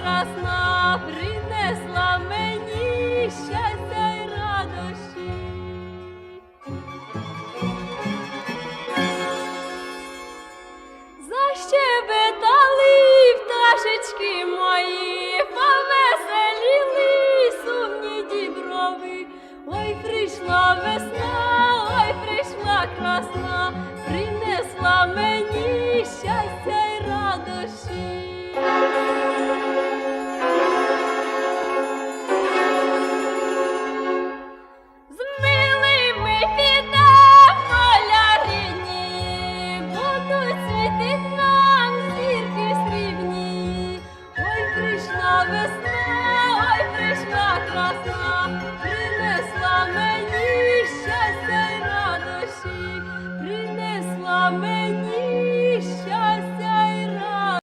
прекрасна принесла мені щастя й радощі. Защебетали пташечки мої, повеселіли сумні діброви, ой прийшла весна, ой прийшла красна, принесла мені щастя й радощі. весна, ой прийшла красна, принесла мене.